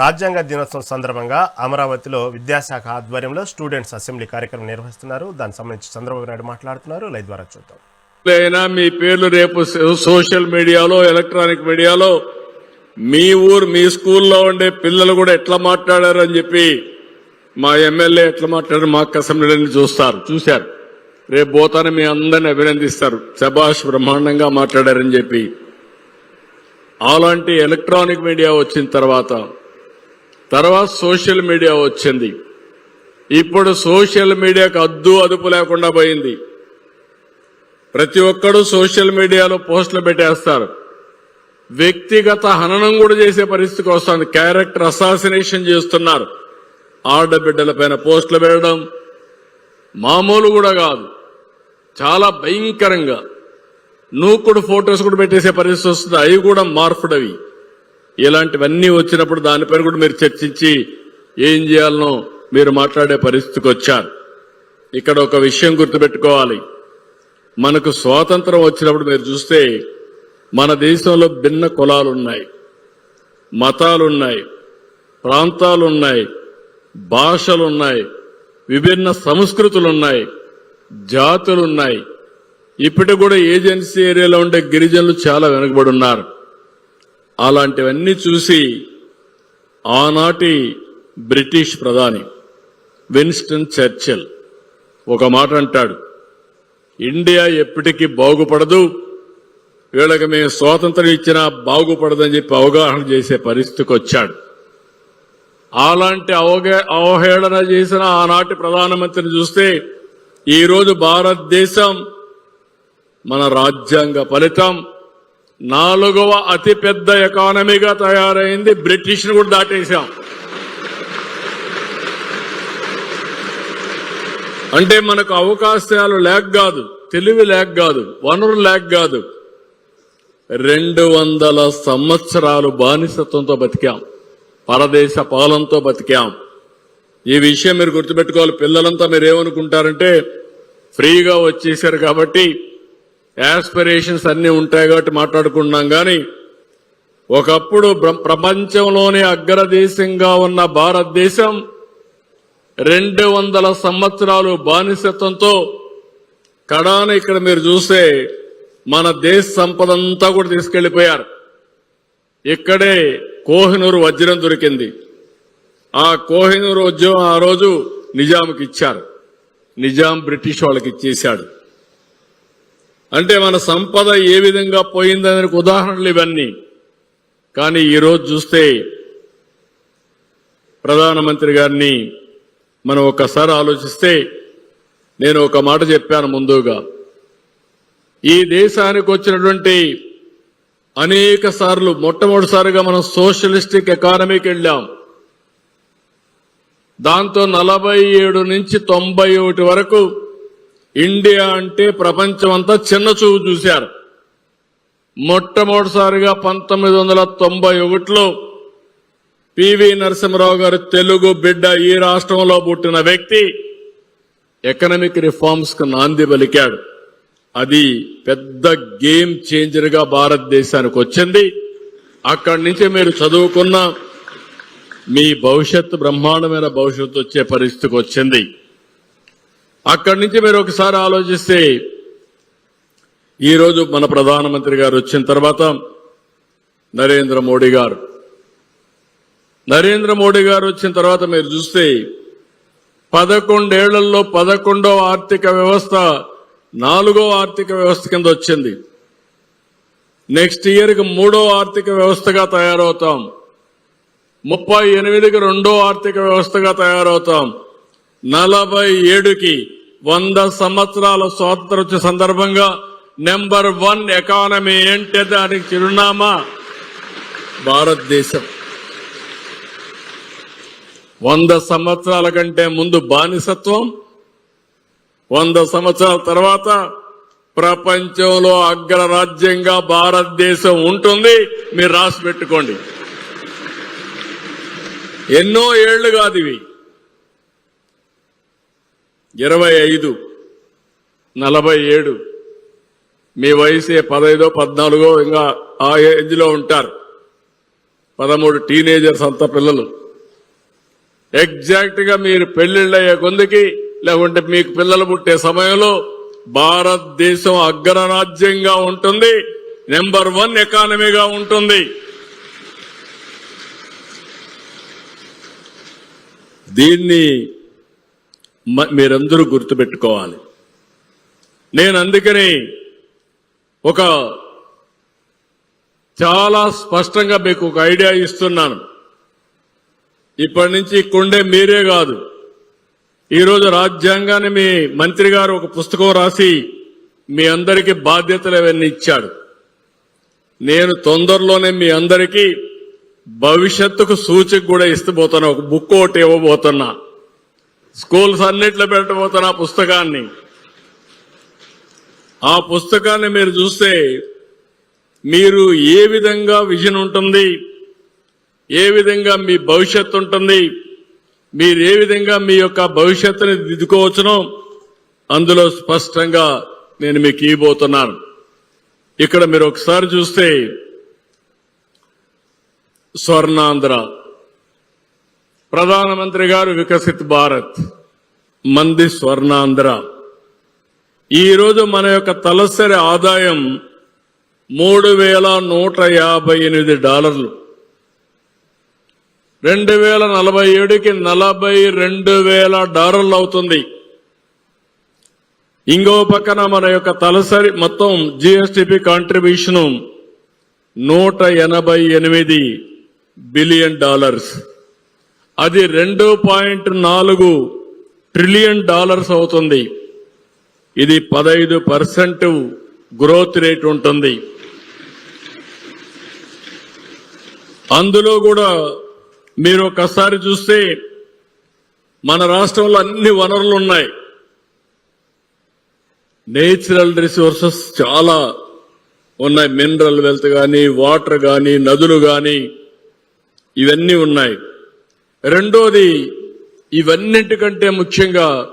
రాజ్యాంగ దినోత్సవం సందర్భంగా అమరావతిలో విద్యాశాఖ ఆధ్వర్యంలో స్టూడెంట్స్ అసెంబ్లీ కార్యక్రమం నిర్వహిస్తున్నారు. దానికి సంబంధించి చంద్రబాబు నాయుడు మాట్లాడుతున్నారు. లైవ్ ద్వారా చూద్దాం. అయినా మీ పేర్లు రేపు సోషల్ మీడియాలో ఎలక్ట్రానిక్ మీడియాలో మీ ఊరు మీ స్కూల్లో ఉండే పిల్లలు కూడా ఎట్లా మాట్లాడారు అని చెప్పి మా ఎమ్మెల్యే ఎట్లా మాట్లాడారు మా అసెంబ్లీని చూస్తారు చూశారు. రేపు పోతానే మీ అందరిని అభినందిస్తారు. శభాష్ బ్రహ్మాండంగా మాట్లాడారని చెప్పి. అలాంటి ఎలక్ట్రానిక్ మీడియా వచ్చిన తర్వాత తర్వాత సోషల్ మీడియా వచ్చింది. ఇప్పుడు సోషల్ మీడియాకు అద్దు అదుపు లేకుండా పోయింది. ప్రతి ఒక్కరూ సోషల్ మీడియాలో పోస్టులు పెట్టేస్తారు. వ్యక్తిగత హననం కూడా చేసే పరిస్థితికి వస్తుంది. క్యారెక్టర్ అసాసినేషన్ చేస్తున్నారు. ఆడబిడ్డల పైన పోస్టులు పెట్టడం మామూలు కూడా కాదు. చాలా భయంకరంగా. నూకుడు ఫొటోస్ కూడా పెట్టేసే పరిస్థితి వస్తుంది. అవి కూడా మార్పుడవి. అవి ఇలాంటివన్నీ వచ్చినప్పుడు దానిపైన కూడా మీరు చర్చించి ఏం చేయాలనో మీరు మాట్లాడే పరిస్థితికి వచ్చారు. ఇక్కడ ఒక విషయం గుర్తుపెట్టుకోవాలి. మనకు స్వాతంత్రం వచ్చినప్పుడు మీరు చూస్తే మన దేశంలో భిన్న కులాలున్నాయి. మతాలున్నాయి. ప్రాంతాలున్నాయి. భాషలున్నాయి. విభిన్న సంస్కృతులున్నాయి. జాతులున్నాయి. ఇప్పటికి కూడా ఏజెన్సీ ఏరియాలో ఉండే గిరిజనులు చాలా వెనుకబడి ఉన్నారు. అలాంటివన్నీ చూసి ఆనాటి బ్రిటిష్ ప్రధాని విన్స్టన్ చర్చిల్ ఒక మాట అంటాడు ఇండియా ఎప్పటికీ బాగుపడదు. వీళ్ళకి మేము స్వాతంత్రం ఇచ్చినా బాగుపడదని చెప్పి అవగాహన చేసే పరిస్థితికి వచ్చాడు. అలాంటి అవగా అవహేళన చేసిన ఆనాటి ప్రధానమంత్రిని చూస్తే ఈరోజు భారతదేశం మన రాజ్యాంగ ఫలితం నాలుగవ అతిపెద్ద ఎకానమీగా తయారైంది బ్రిటిష్ను కూడా దాటేశాం. అంటే మనకు అవకాశాలు లేక కాదు తెలివి లేక కాదు వనరులు లేక కాదు రెండు వందల సంవత్సరాలు బానిసత్వంతో బతికాం పరదేశ పాలనతో బతికాం. ఈ విషయం మీరు గుర్తుపెట్టుకోవాలి పిల్లలంతా మీరు ఏమనుకుంటారంటే ఫ్రీగా వచ్చేసారు కాబట్టి యాస్పిరేషన్స్ అన్నీ ఉంటాయి కాబట్టి మాట్లాడుకున్నాం కానీ ఒకప్పుడు ప్రపంచంలోనే అగ్రదేశంగా ఉన్న భారతదేశం రెండు వందల సంవత్సరాలు బానిసత్వంతో కడాన ఇక్కడ మీరు చూస్తే మన దేశ సంపద అంతా కూడా తీసుకెళ్ళిపోయారు ఇక్కడే కోహినూరు వజ్రం దొరికింది. ఆ కోహినూరు వజ్రం ఆ రోజు నిజాంకి ఇచ్చారు. నిజాం బ్రిటిష్ వాళ్ళకి ఇచ్చేశాడు. అంటే మన సంపద ఏ విధంగా పోయిందనే ఉదాహరణలు ఇవన్నీ. కానీ ఈరోజు చూస్తే ప్రధానమంత్రి గారిని మనం ఒక్కసారి ఆలోచిస్తే నేను ఒక మాట చెప్పాను ముందుగా. ఈ దేశానికి వచ్చినటువంటి అనేక సార్లు మొట్టమొదటిసారిగా మనం సోషలిస్టిక్ ఎకానమీకి వెళ్ళాం. దాంతో నలభై ఏడు నుంచి తొంభై ఒకటి వరకు ఇండియా అంటే ప్రపంచం అంతా చిన్న చూపు చూశారు. మొట్టమొదటిసారిగా పంతొమ్మిది వందల తొంభై ఒకటిలో పివి నరసింహరావు గారు తెలుగు బిడ్డ ఈ రాష్ట్రంలో పుట్టిన వ్యక్తి ఎకనామిక్ రిఫార్మ్స్కు నాంది పలికాడు. అది పెద్ద గేమ్ చేంజర్గా భారతదేశానికి వచ్చింది. అక్కడి నుంచి మీరు చదువుకున్న మీ భవిష్యత్తు బ్రహ్మాండమైన భవిష్యత్తు వచ్చే పరిస్థితికి వచ్చింది. అక్కడి నుంచి మీరు ఒకసారి ఆలోచిస్తే ఈరోజు మన ప్రధానమంత్రి గారు వచ్చిన తర్వాత నరేంద్ర మోడీ గారు. నరేంద్ర మోడీ గారు వచ్చిన తర్వాత మీరు చూస్తే పదకొండేళ్ళలో పదకొండవ ఆర్థిక వ్యవస్థ నాలుగో ఆర్థిక వ్యవస్థ కింద వచ్చింది. నెక్స్ట్ ఇయర్కి మూడో ఆర్థిక వ్యవస్థగా తయారవుతాం. ముప్పై ఎనిమిదికి రెండో ఆర్థిక వ్యవస్థగా తయారవుతాం. నలభై ఏడుకి వంద సంవత్సరాల స్వాతంత్రం సందర్భంగా నెంబర్ వన్ ఎకానమీ ఏంటే దానికి చిరునామా భారతదేశం. వంద సంవత్సరాల కంటే ముందు బానిసత్వం వంద సంవత్సరాల తర్వాత ప్రపంచంలో అగ్రరాజ్యంగా భారతదేశం ఉంటుంది మీరు రాసి పెట్టుకోండి. ఎన్నో ఏళ్ళు కాదు ఇవి. ఇరవై ఐదు నలభై ఏడు మీ వయసే పదైదో పద్నాలుగో ఇంకా ఆ ఏజ్లో ఉంటారు. పదమూడు టీనేజర్స్ అంత పిల్లలు. ఎగ్జాక్ట్గా మీరు పెళ్ళిళ్ళయ్యే కొందికి లేకుంటే మీకు పిల్లలు పుట్టే సమయంలో భారతదేశం అగ్రరాజ్యంగా ఉంటుంది నెంబర్ వన్ ఎకానమీగా ఉంటుంది. దీన్ని మీరందరూ గుర్తుపెట్టుకోవాలి. నేను అందుకని ఒక చాలా స్పష్టంగా మీకు ఒక ఐడియా ఇస్తున్నాను. ఇప్పటి నుంచి కొండే మీరే కాదు. ఈరోజు రాజ్యాంగాన్ని మీ మంత్రి గారు ఒక పుస్తకం రాసి మీ అందరికీ బాధ్యతలు అవన్నీ ఇచ్చాడు. నేను తొందరలోనే మీ అందరికీ భవిష్యత్తుకు సూచిక కూడా ఇస్తబోతున్నా ఒక బుక్ ఒకటి ఇవ్వబోతున్నా. స్కూల్స్ అన్నిట్లో పెట్టబోతున్న ఆ పుస్తకాన్ని. ఆ పుస్తకాన్ని మీరు చూస్తే మీరు ఏ విధంగా విజన్ ఉంటుంది ఏ విధంగా మీ భవిష్యత్తు ఉంటుంది మీరు ఏ విధంగా మీ యొక్క భవిష్యత్తుని దిద్దుకోవచ్చునో అందులో స్పష్టంగా నేను మీకు ఇవ్వబోతున్నాను. ఇక్కడ మీరు ఒకసారి చూస్తే స్వర్ణాంధ్ర. ప్రధానమంత్రి గారు వికసిత్ భారత్ మంది స్వర్ణాంధ్ర. ఈరోజు మన యొక్క తలసరి ఆదాయం మూడు వేల నూట యాభై ఎనిమిది డాలర్లు. రెండు వేల నలభై ఏడుకి నలభై రెండు వేల డాలర్లు అవుతుంది. ఇంకో పక్కన మన యొక్క తలసరి మొత్తం జిఎస్టిపి కాంట్రిబ్యూషన్ నూట ఎనభై ఎనిమిది బిలియన్ డాలర్స్ అది రెండు పాయింట్ నాలుగు ట్రిలియన్ డాలర్స్ అవుతుంది. ఇది పదహైదు పర్సెంట్ గ్రోత్ రేట్ ఉంటుంది. అందులో కూడా మీరు ఒకసారి చూస్తే మన రాష్ట్రంలో అన్ని వనరులు ఉన్నాయి. నేచురల్ రిసోర్సెస్ చాలా ఉన్నాయి. మినరల్ వెల్త్ కానీ వాటర్ కానీ నదులు కానీ ఇవన్నీ ఉన్నాయి. రెండోది ఇవన్నింటికంటే ముఖ్యంగా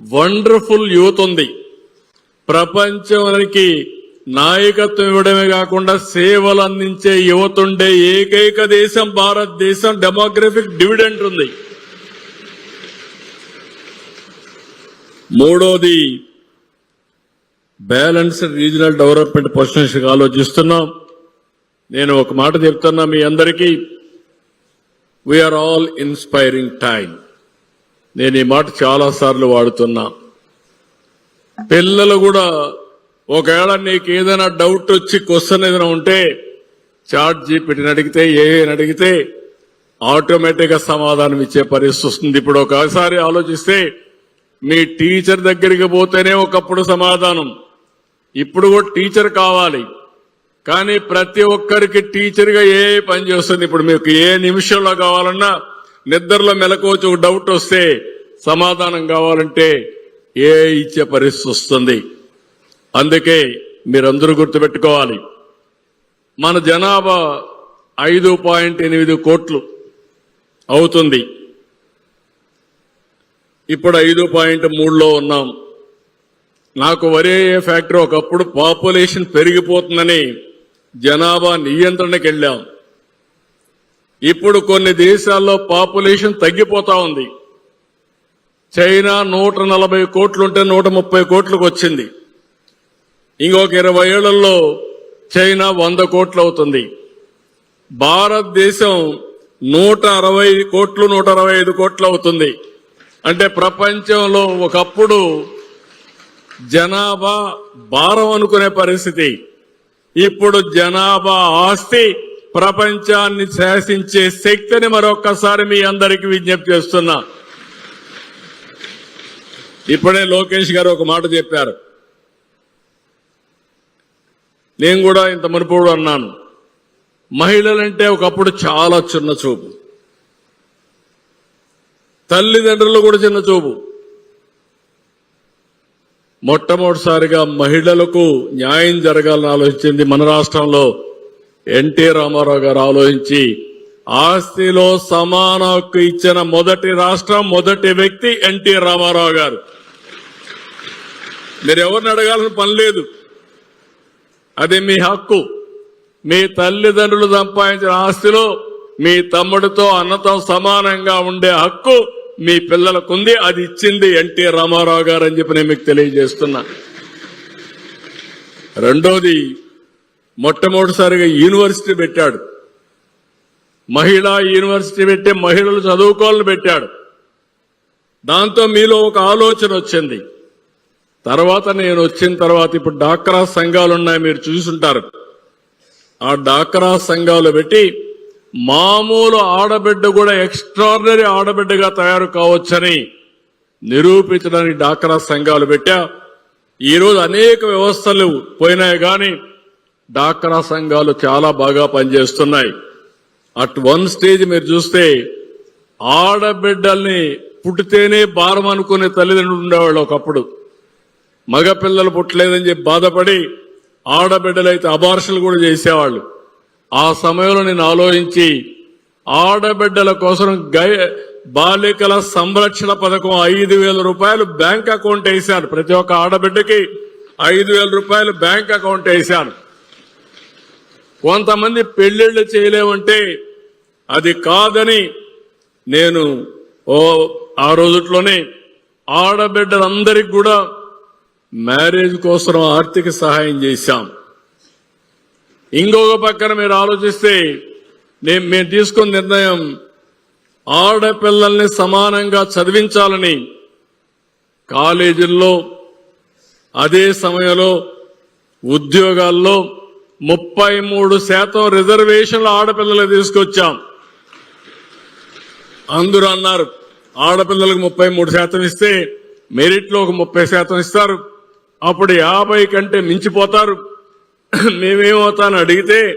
వండర్ఫుల్ యూత్ ఉంది. ప్రపంచానికి నాయకత్వం ఇవ్వడమే కాకుండా సేవలు అందించే యువత ఉండే ఏకైక దేశం భారతదేశం. డెమోగ్రఫిక్ డివిడెంట్ ఉంది. మూడోది బ్యాలెన్స్డ్ రీజనల్ డెవలప్మెంట్ పొజిషన్స్ ఆలోచిస్తున్నాం. నేను ఒక మాట చెప్తున్నా మీ అందరికీ. వీఆర్ ఆల్ ఇన్స్పైరింగ్ టైం నేను ఈ మాట చాలా సార్లు వాడుతున్నా. పిల్లలు కూడా ఒకవేళ నీకు ఏదైనా డౌట్ వచ్చి క్వశ్చన్ ఏదైనా ఉంటే చాట్ జీపీటీని అడిగితే ఏని అడిగితే ఆటోమేటిక్గా సమాధానం ఇచ్చే పరిస్థితి వస్తుంది. ఇప్పుడు ఒకసారి ఆలోచిస్తే మీ టీచర్ దగ్గరికి పోతేనే ఒకప్పుడు సమాధానం. ఇప్పుడు కూడా టీచర్ కావాలి. కానీ ప్రతి ఒక్కరికి టీచర్గా ఏ పని చేస్తుంది? ఇప్పుడు మీకు ఏ నిమిషంలో కావాలన్నా నిద్రలో మెలకోవచ్చు డౌట్ వస్తే సమాధానం కావాలంటే ఏ ఇచ్చే పరిస్థితి వస్తుంది? అందుకే మీరందరూ గుర్తుపెట్టుకోవాలి. మన జనాభా ఐదు పాయింట్ ఎనిమిది కోట్లు అవుతుంది. ఇప్పుడు ఐదు పాయింట్ మూడులో ఉన్నాం. నాకు వరే ఫ్యాక్టరీ ఒకప్పుడు పాపులేషన్ పెరిగిపోతుందని జనాభా నియంత్రణకి వెళ్ళాం ఇప్పుడు కొన్ని దేశాల్లో పాపులేషన్ తగ్గిపోతా ఉంది. చైనా నూట నలభై కోట్లుంటే నూట ముప్పై కోట్లకు వచ్చింది ఇంకొక ఇరవై ఏళ్ళలో చైనా వంద కోట్లు అవుతుంది భారతదేశం నూట అరవై కోట్లు నూట అరవై ఐదు కోట్లు అవుతుంది అంటే ప్రపంచంలో ఒకప్పుడు జనాభా భారం అనుకునే పరిస్థితి. ఇప్పుడు జనాభా ఆస్తి ప్రపంచాన్ని శాసించే శక్తిని మరొక్కసారి మీ అందరికీ విజ్ఞప్తి చేస్తున్నా. ఇప్పుడే లోకేష్ గారు ఒక మాట చెప్పారు. నేను కూడా ఇంత మునుపుడు అన్నాను. మహిళలంటే ఒకప్పుడు చాలా చిన్న చూపు. తల్లిదండ్రులు కూడా చిన్న చూపు. మొట్టమొదటిసారిగా మహిళలకు న్యాయం జరగాలని ఆలోచించింది మన రాష్ట్రంలో ఎన్టీ రామారావు గారు ఆలోచించి ఆస్తిలో సమాన హక్కు ఇచ్చిన మొదటి రాష్ట్రం మొదటి వ్యక్తి ఎన్టీ రామారావు గారు. మీరు ఎవరిని అడగాల్సిన పని లేదు. అది మీ హక్కు. మీ తల్లిదండ్రులు సంపాదించిన ఆస్తిలో మీ తమ్ముడితో అన్నతో సమానంగా ఉండే హక్కు మీ పిల్లలకుంది అది ఇచ్చింది ఎన్టీ రామారావు గారు అని చెప్పి నేను మీకు తెలియజేస్తున్నా. రెండోది మొట్టమొదటిసారిగా యూనివర్సిటీ పెట్టాడు. మహిళా యూనివర్సిటీ పెట్టి మహిళలు చదువుకోవాలని పెట్టాడు. దాంతో మీలో ఒక ఆలోచన వచ్చింది. తర్వాత నేను వచ్చిన తర్వాత ఇప్పుడు డాక్రా సంఘాలు ఉన్నాయి మీరు చూసుంటారు. ఆ డాక్రా సంఘాలు పెట్టి మామూలు ఆడబిడ్డ కూడా ఎక్స్ట్రాడినరీ ఆడబిడ్డగా తయారు కావచ్చని నిరూపించడానికి డాక్రా సంఘాలు పెట్టా. ఈరోజు అనేక వ్యవస్థలు పోయినాయి కానీ డాక్రా సంఘాలు చాలా బాగా పనిచేస్తున్నాయి. అట్ వన్ స్టేజ్ మీరు చూస్తే ఆడబిడ్డల్ని పుట్టితేనే భారం అనుకునే తల్లిదండ్రులు ఉండేవాళ్ళు ఒకప్పుడు. మగపిల్లలు పుట్టలేదని చెప్పి బాధపడి ఆడబిడ్డలైతే అబార్షన్లు కూడా చేసేవాళ్ళు. ఆ సమయంలో నేను ఆలోచించి ఆడబిడ్డల కోసం గై బాలికల సంరక్షణ పథకం ఐదు వేల రూపాయలు బ్యాంక్ అకౌంట్ వేశాను. ప్రతి ఒక్క ఆడబిడ్డకి ఐదు వేల రూపాయలు బ్యాంక్ అకౌంట్ వేశాను. కొంతమంది పెళ్ళిళ్ళు చేయలేమంటే అది కాదని నేను ఓ ఆ రోజుట్లోనే ఆడబిడ్డలందరికి కూడా మ్యారేజ్ కోసం ఆర్థిక సహాయం చేశాం. ఇంకొక పక్కన మీరు ఆలోచిస్తే నేను మేము తీసుకున్న నిర్ణయం ఆడపిల్లల్ని సమానంగా చదివించాలని కాలేజీల్లో అదే సమయంలో ఉద్యోగాల్లో ముప్పై మూడు శాతం రిజర్వేషన్లు ఆడపిల్లలు తీసుకొచ్చాం. అందరూ అన్నారు ఆడపిల్లలకు ముప్పై మూడు శాతం ఇస్తే మెరిట్లో ఒక ముప్పై శాతం ఇస్తారు. అప్పుడు యాభై కంటే మించిపోతారు. మేమేమవుతాను అడిగితే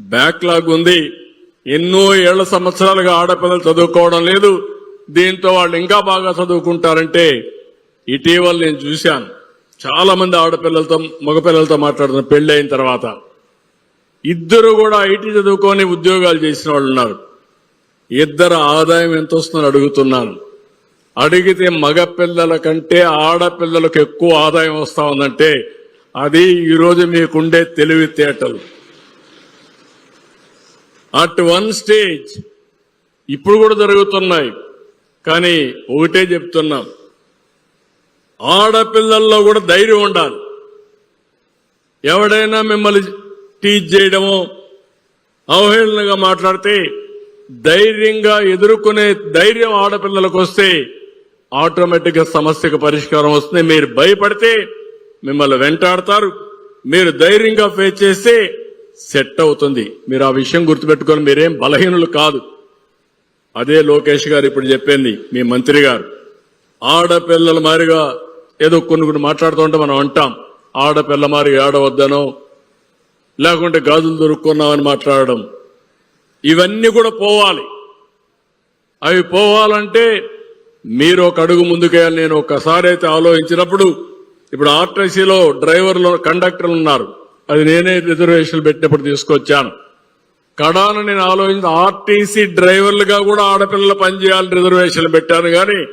బ్యాక్లాగ్ ఉంది. ఎన్నో ఏళ్ళ సంవత్సరాలుగా ఆడపిల్లలు చదువుకోవడం లేదు. దీంతో వాళ్ళు ఇంకా బాగా చదువుకుంటారంటే ఇటీవల నేను చూశాను. చాలా మంది ఆడపిల్లలతో మగపిల్లలతో మాట్లాడుతున్న పెళ్ళి అయిన తర్వాత. ఇద్దరు కూడా ఐటీ చదువుకొని ఉద్యోగాలు చేసిన వాళ్ళు ఉన్నారు. ఇద్దరు ఆదాయం ఎంత వస్తుందని అడుగుతున్నాను. అడిగితే మగ పిల్లల కంటే ఆడపిల్లలకు ఎక్కువ ఆదాయం వస్తా ఉందంటే అది ఈరోజు మీకుండే తెలివితేటలు. అట్ వన్ స్టేజ్ ఇప్పుడు కూడా జరుగుతున్నాయి. కానీ ఒకటే చెప్తున్నాం. ఆడపిల్లల్లో కూడా ధైర్యం ఉండాలి. ఎవడైనా మిమ్మల్ని టీచ్ చేయడమో అవహేళనగా మాట్లాడితే ధైర్యంగా ఎదుర్కొనే ధైర్యం ఆడపిల్లలకు వస్తే ఆటోమేటిక్గా సమస్యకు పరిష్కారం వస్తుంది. మీరు భయపడితే మిమ్మల్ని వెంటాడతారు. మీరు ధైర్యంగా ఫేస్ చేస్తే సెట్ అవుతుంది. మీరు ఆ విషయం గుర్తుపెట్టుకొని మీరేం బలహీనులు కాదు. అదే లోకేష్ గారు ఇప్పుడు చెప్పింది మీ మంత్రి గారు. ఆడపిల్లల మారిగా ఏదో కొన్ని కొన్ని మాట్లాడుతూ ఉంటే మనం అంటాం. ఆడపిల్ల మారి ఆడవద్దనో లేకుంటే గాజులు దొరుకున్నామని మాట్లాడడం. ఇవన్నీ కూడా పోవాలి. అవి పోవాలంటే మీరు ఒక అడుగు ముందుకేయాలి. నేను ఒకసారి అయితే ఆలోచించినప్పుడు ఇప్పుడు ఆర్టీసీలో డ్రైవర్లు కండక్టర్లు ఉన్నారు. అది నేనే రిజర్వేషన్లు పెట్టినప్పుడు తీసుకొచ్చాను. కడాను నేను ఆలోచించి ఆర్టీసీ డ్రైవర్లుగా కూడా ఆడపిల్లలు పనిచేయాలని రిజర్వేషన్లు పెట్టాను కానీ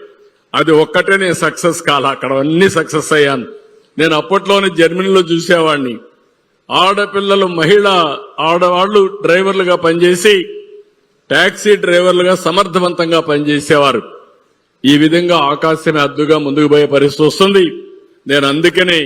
అది ఒక్కటే నేను సక్సెస్ కాల. అక్కడ అన్ని సక్సెస్ అయ్యాను. నేను అప్పట్లోనే జర్మనీలో చూసేవాడిని. ఆడపిల్లలు మహిళ ఆడవాళ్ళు డ్రైవర్లుగా పనిచేసి ట్యాక్సీ డ్రైవర్లుగా సమర్థవంతంగా పనిచేసేవారు. ఈ విధంగా ఆకాశమే అద్దుగా ముందుకు పోయే పరిస్థితి వస్తుంది. నేను అందుకనే